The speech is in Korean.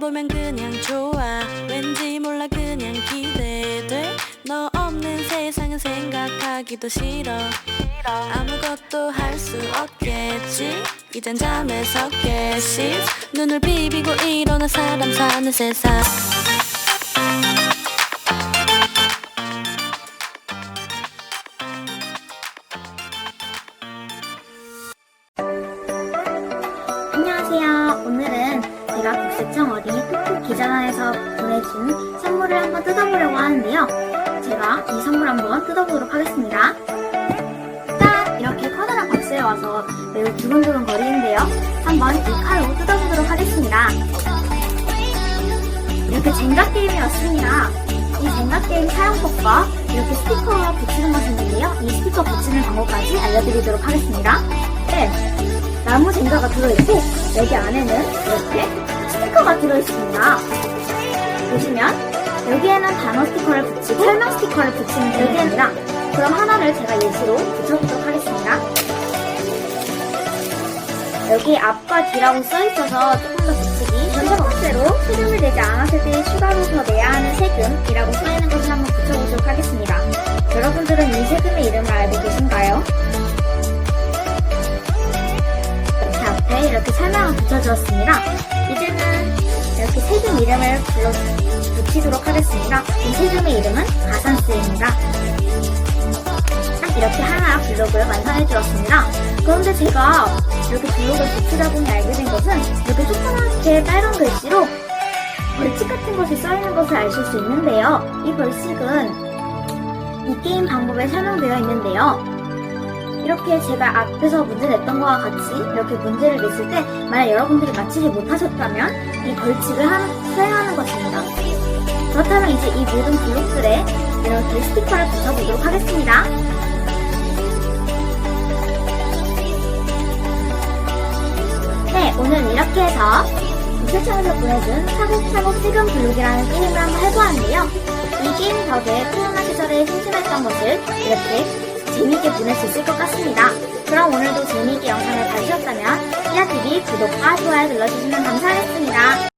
보면 그냥 좋아. 왠지 몰라 그냥 기대돼. 너 없는 세상은 생각하기도 싫어. 아무것도 할 수 없겠지. 이젠 잠에서 깨시 눈을 비비고 일어나 사람 사는 세상 제가 국세청 어린이 톡톡 기자단에서 보내준 선물을 한번 뜯어보려고 하는데요. 제가 이 선물 한번 뜯어보도록 하겠습니다. 짠! 이렇게 커다란 박스에 와서 매우 두근두근 거리는데요. 한번 이 칼로 뜯어보도록 하겠습니다. 이렇게 젠가 게임이 왔습니다. 이 젠가 게임 사용법과 이렇게 스티커가 붙이는 것이 있는데요. 이 스티커 붙이는 방법까지 알려드리도록 하겠습니다. 네, 나무 젠가가 들어있고 여기 안에는 들어있습니다. 보시면 여기에는 단어 스티커를 붙이고 설명 스티커를 붙이면 되겠습니다. 그럼 하나를 제가 예시로 붙여보도록 하겠습니다. 여기 앞과 뒤라고 써있어서 조금 더 붙이기 먼저 박스로 세금을 내지 않았을 때 추가로 더 내야 하는 세금이라고 써있는 것을 한번 붙여보도록 하겠습니다. 여러분들은 이 세금의 이름을 알고 계신가요? 이렇게 앞에 이렇게 설명을 붙여주었습니다. 이제는 이렇게 세금 이름을 불러 붙이도록 하겠습니다. 이 세금의 이름은 가산세입니다. 딱 이렇게 하나 블록을 완성해 주었습니다. 그런데 제가 이렇게 블록을 붙이다 보니 알게 된 것은 이렇게 조그맣게 빨간 글씨로 벌칙 같은 것이 써있는 것을 아실 수 있는데요. 이 벌칙은 이 게임 방법에 설명되어 있는데요. 이렇게 제가 앞에서 문제 냈던 거와 같이 이렇게 문제를 냈을 때 만약 여러분들이 맞히지 못하셨다면 이 벌칙을 한- 수행하는 것입니다. 그렇다면 이제 이 모든 블록들에 이렇게 스티커를 붙여보도록 하겠습니다. 네, 오늘 이렇게 해서 국세청에서 보내준 차곡차곡 세금 블록이라는 게임을 한번 해보았는데요. 이 게임 덕에 코로나 시절에 심심했던 것을 이렇게 재미있게 보낼 수 있을 것 같습니다. 그럼 오늘도 재미있게 영상을 봐주셨다면 히아TV 구독과 좋아요 눌러주시면 감사하겠습니다.